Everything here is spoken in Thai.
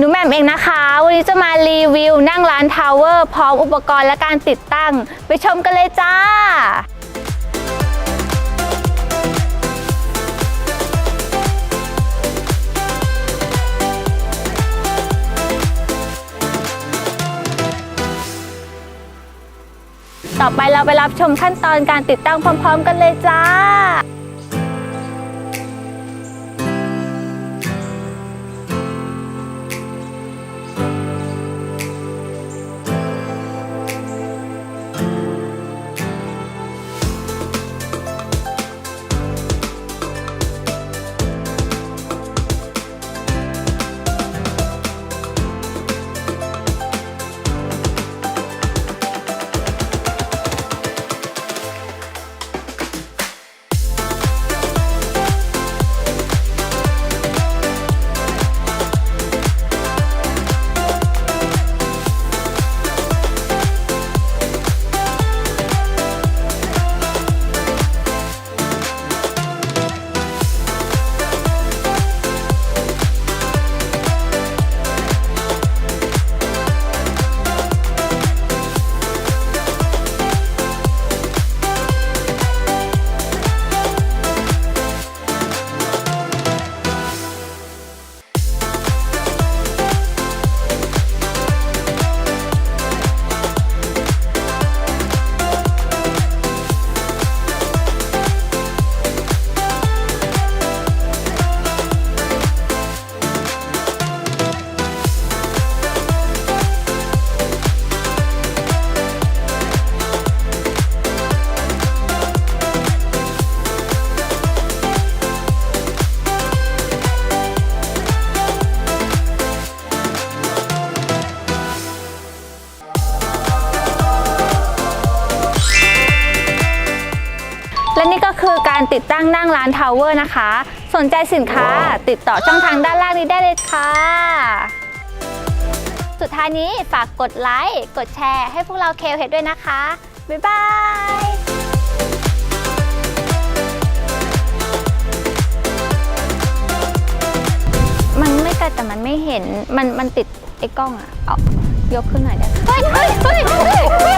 หนูแม่มเองนะคะ วันนี้จะมารีวิวนั่งร้านทาวเวอร์พร้อมอุปกรณ์และการติดตั้ง ไปชมกันเลยจ้าต่อไปเราไปรับชมขั้นตอนการติดตั้งพร้อม ๆ กันเลยจ้า ก็คือการติดตั้งนั่งร้านทาวเวอร์นะคะ สนใจสินค้าติดต่อช่องทางด้านล่างนี้ได้เลยค่ะ สุดท้ายนี้ฝากกดไลค์ กดแชร์ให้พวกเราเคลเฮดด้วยนะคะ บ๊ายบายมันไม่ไกลแต่มันไม่เห็น มันมันติดไอ้กล้องอะเอายกขึ้นหน่อยได้ไหมเฮ้ยเฮ้ยเฮ้ยเฮ้ย